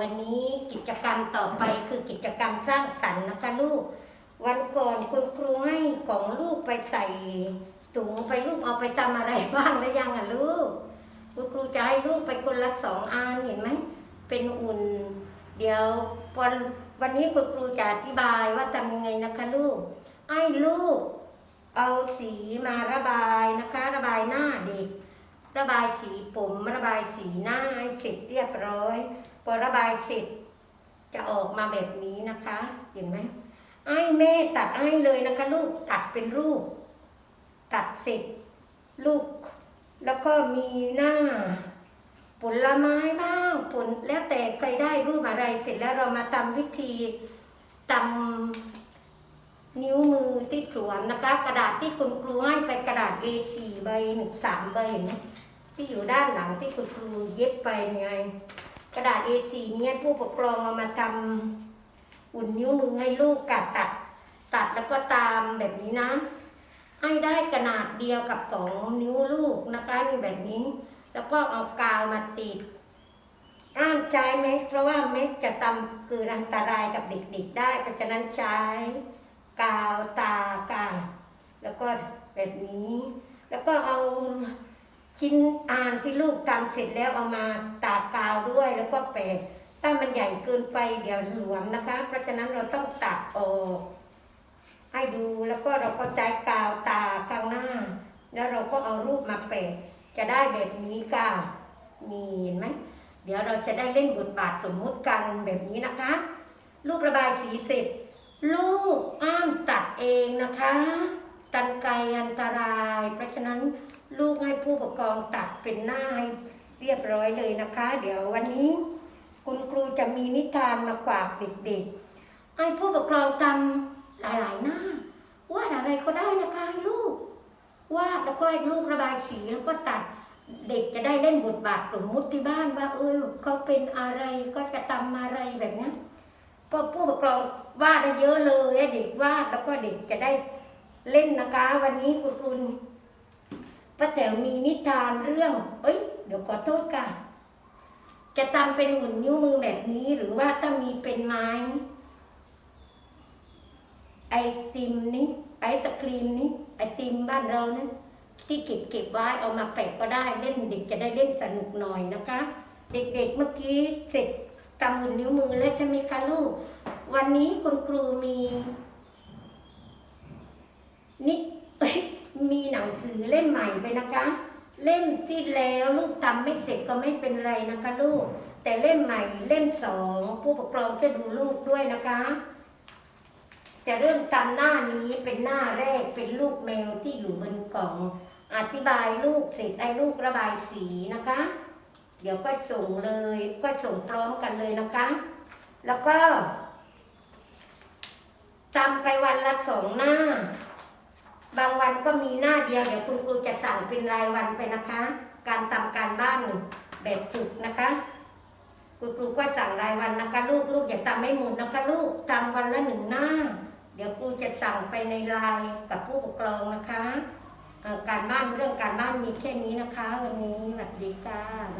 วันนี้กิจกรรมต่อไปคือกิจกรรมสร้างสรรค์นะคะลูก วันก่อนคุณครูให้ของลูกไปใส่ถุงไปลูกเอาไปทำอะไรบ้างหรือยังอะลูกคุณครูจะให้ลูกไปคนละสองอันเห็นไหมเป็นอุ่น เดี๋ยววันวันนี้คุณครูจะอธิบายว่าทำยังไงนะคะลูกให้ลูก เอาสีมาระบายนะคะ ระบายหน้าเด็ก ระบายสีผมระบายสีหน้าให้เสร็จเรียบร้อย พอระบายเสร็จจะออกมาแบบนี้นะคะ เห็นไหมไอ้แม่ตัดให้เลยนะคะ ลูกตัดเป็นรูป ตัดเสร็จลูก แล้วก็มีหน้า ผลไม้บ้างผลแล้วแต่ใครได้รูปอะไรเสร็จแล้วเรามาทำวิธีตำนิ้วมือที่สวมนะคะ กระดาษที่คุณครูให้ไปกระดาษ A4 ใบหนึ่งสามใบเห็นไหมที่อยู่ด้านหลังที่คุณครูเย็บไปไง กระดาษ A4 เนี่ยผู้ปกครองเอามาทำอุ่นนิ้วมือให้ลูกกัดตัด ตัดแล้วก็ตามแบบนี้นะ ให้ได้ขนาดเดียวกับของนิ้วลูกนะคะนี่แบบนี้ แล้วก็เอากาวมาติดห้ามใช้เม็ดเพราะว่าเม็ดจะทำคืออันตรายกับเด็กๆได้เพราะฉะนั้นใช้กาวตากาวแล้วก็แบบนี้ แล้วก็เอา ชิ้นอ่านที่ลูกทำเสร็จแล้วเอามาตากกาวด้วยแล้วก็แปะถ้ามันใหญ่เกินไปเดี๋ยวหลวมนะคะ เพราะฉะนั้นเราต้องตัดออกให้ดูแล้วก็เราก็ใช้กาวตาข้างหน้า แล้วเราก็เอารูปมาแปะจะได้แบบนี้ค่ะมีเห็นไหมเดี๋ยวเราจะได้เล่นบทบาทสมมุติกันแบบนี้นะคะ ลูกระบายสีเสร็จ ลูกอ้ามตัดเองนะคะ ตันไกอันตราย เพราะฉะนั้น ลูกให้ผู้ปกครองตัดเป็นหน้าให้เรียบร้อยเลยนะคะ เดี๋ยววันนี้ คุณครูจะมีนิทานมาฝากเด็กๆให้ผู้ปกครองทำหลายๆหน้าวาดอะไรก็ได้นะคะให้ลูกวาดแล้วก็ให้ลูกระบายสีแล้วก็ตัดเด็กจะได้เล่นบทบาทสมมุติที่บ้านว่า เออเขาเป็นอะไรก็จะทำอะไรแบบนี้ยเพราะผู้ปกครองวาดได้เยอะเลยเด็กวาดแล้วก็เด็กจะได้เล่นนะคะ วันนี้คุณครู ป้าแต๋วมีนิทานเรื่อง เอ้ย เดี๋ยวขอโทษค่ะ จะทำเป็นหุ่นนิ้วมือแบบนี้หรือว่าถ้ามีเป็นไม้ ไอติมนี้ไอศครีมนี้ไอติมบ้านเรานะที่เก็บเก็บไว้เอามาแปะก็ได้เล่นเด็กจะได้เล่นสนุกหน่อยนะคะ เด็กๆเมื่อกี้เสร็จทำหุ่นนิ้วมือแล้วใช่ไหมคะลูก วันนี้คุณครูมีนิด มีหนังสือเล่มใหม่ไปนะคะ เล่มที่แล้วลูกทำไม่เสร็จก็ไม่เป็นไรนะคะลูก แต่เล่มใหม่เล่มสองผู้ปกครองจะดูลูกด้วยนะคะจะเริ่มทำหน้านี้เป็นหน้าแรกเป็นลูกแมวที่อยู่บนกล่อง อธิบายลูกเสร็จให้ลูกระบายสีนะคะ เดี๋ยวก็ส่งเลยก็ส่งพร้อมกันเลยนะคะ แล้วก็ทำไปวันละสองหน้า มีหน้าเดียวเดี๋ยวคุณครูจะสั่งเป็นรายวันไปนะคะ การทำการบ้านแบบฝึกนะคะ คุณครูก็สั่งรายวันนะคะ ลูกลูกอย่าทำไม่หมดนะคะ ลูกทำวันละหนึ่งหน้า เดี๋ยวครูจะสั่งไปในไลน์กับผู้ปกครองนะคะ การบ้านเรื่องการบ้านมีแค่นี้นะคะ วันนี้สวัสดีค่ะ